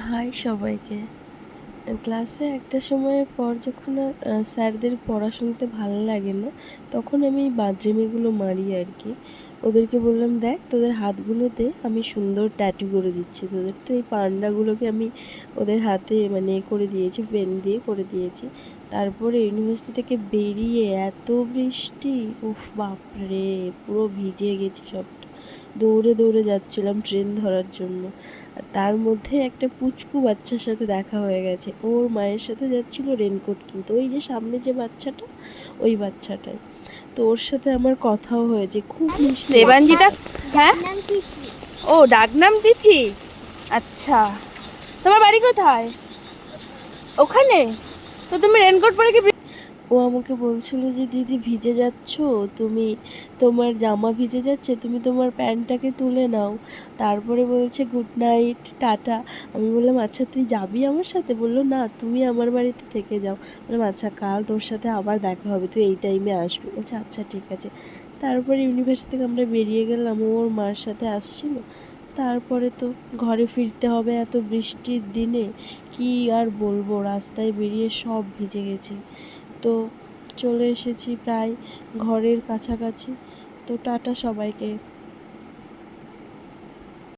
High সবাইকে। ক্লাসে একটা সময়ের পর যখন আর স্যারদের পড়া শুনতে ভালো লাগে না, তখন আমি বাজরেমিগুলো মারি আর কি। ওদেরকে বললাম, দেখ, তোদের হাতগুলোতে আমি সুন্দর ট্যাটু করে দিচ্ছি। তোদের তো এই পান্ডাগুলোকে আমি ওদের হাতে মানে করে দিয়েছি পেন দিয়ে করে দিয়েছি। তারপরে ইউনিভার্সিটি থেকে বেরিয়ে এত বৃষ্টি, উফ বাপরে, পুরো ভিজে গেছি সবটা দৌড়ে দৌড়ে যাচ্ছিলাম ট্রেন ধরার জন্য। আর তার মধ্যে একটা পুচকু বাচ্চার সাথে দেখা হয়ে গেছে। ওর মায়ের সাথে যাচ্ছিল রেনকোট কিনতে। ওই যে সামনে যে বাচ্চাটা ওই বাচ্চাটাই। তো ওর সাথে আমার কথাও হয়েছে। খুব মিষ্টি দেবাঞ্জিতা হ্যাঁ? নাম ও ডাকনাম তিথি? আচ্ছা। তোমার বাড়ি কোথায়? ওখানে? তো তুমি রেনকোট পরে কি ও আমাকে বলছিল যে, দিদি ভিজে যাচ্ছ? তুমি তোমার জামা ভিজে যাচ্ছে, তুমি তোমার প্যান্টটাকে তুলে নাও। তারপরে বলছে, গুড নাইট, টাটা। আমি বললাম আচ্ছা তুই যাবি আমার সাথে? বলল, না, তুমি আমার বাড়িতে থেকে যাও। বললাম আচ্ছা কাল তোর সাথে আবার দেখা হবে, তুই এই টাইমে আসবি। বলছে আচ্ছা ঠিক আছে। তারপরে ইউনিভার্সিটি থেকে আমরা বেরিয়ে গেলাম ওর মার সাথে আসছিল। তারপরে তো ঘরে ফিরতে হবে এত বৃষ্টির দিনে, কি আর বলব, রাস্তায় বেরিয়ে সব ভিজে গেছি। তো চলে এসেছি প্রায় ঘরের কাছাকাছি। তো টাটা সবাইকে।